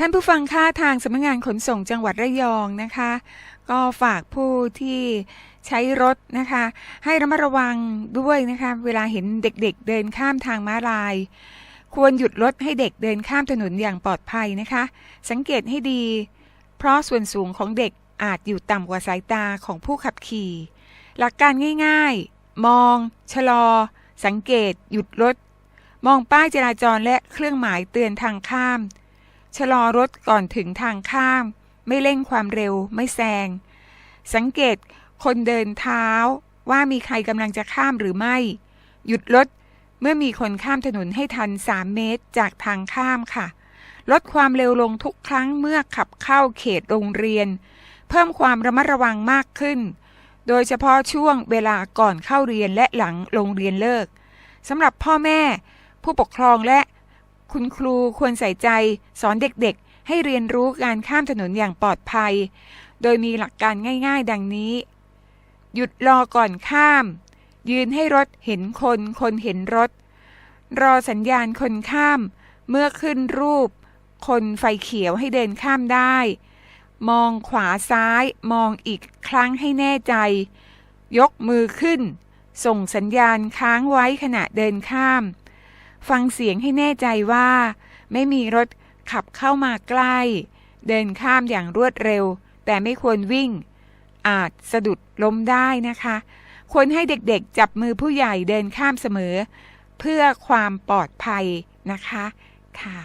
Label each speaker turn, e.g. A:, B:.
A: ท่านผู้ฟังค่าทางสำนักงานขนส่งจังหวัดระยองนะคะ ก็ฝากผู้ที่ใช้รถนะคะ ให้ระมัดระวังด้วยนะคะ เวลาเห็นเด็กๆเดินข้ามทางม้าลาย ควรหยุดรถให้เด็กเดินข้ามถนนอย่างปลอดภัยนะคะ สังเกตให้ดี เพราะส่วนสูงของเด็กอาจอยู่ต่ำกว่าสายตาของผู้ขับขี่ หลักการง่ายๆ มอง ชะลอ สังเกต หยุดรถ มองป้ายจราจรและเครื่องหมายเตือนทางข้าม ชะลอรถก่อนถึงทางข้าม ไม่เร่งความเร็วไม่แซง สังเกตคนเดินเท้าว่ามีใครกำลังจะข้ามหรือไม่ หยุดรถเมื่อมีคนข้ามถนนให้ทัน 3 เมตรจากทางข้ามค่ะ ลดความเร็วลงทุกครั้งเมื่อขับเข้าเขตโรงเรียน เพิ่มความระมัดระวังมากขึ้น โดยเฉพาะช่วงเวลาก่อนเข้าเรียนและหลังโรงเรียนเลิกสำหรับพ่อแม่ ผู้ปกครองและ คุณครูควรใส่ใจ สอนเด็กๆ ให้เรียนรู้การข้ามถนนอย่างปลอดภัย โดยมีหลักการง่ายๆ ดังนี้ หยุดรอก่อนข้าม ยืนให้รถเห็นคน คนเห็นรถ รอสัญญาณคนข้าม เมื่อขึ้นรูป คนไฟเขียวให้เดินข้ามได้ มองขวาซ้าย มองอีกครั้งให้แน่ใจ ยกมือขึ้น ส่งสัญญาณค้างไว้ขณะเดินข้าม ฟังเสียงให้แน่ใจว่า ไม่มีรถขับเข้ามาใกล้ เดินข้ามอย่างรวดเร็ว แต่ไม่ควรวิ่ง อาจสะดุดล้มได้นะคะ ควรให้เด็กๆจับมือผู้ใหญ่เดินข้ามเสมอ เพื่อความปลอดภัยนะคะ ค่ะ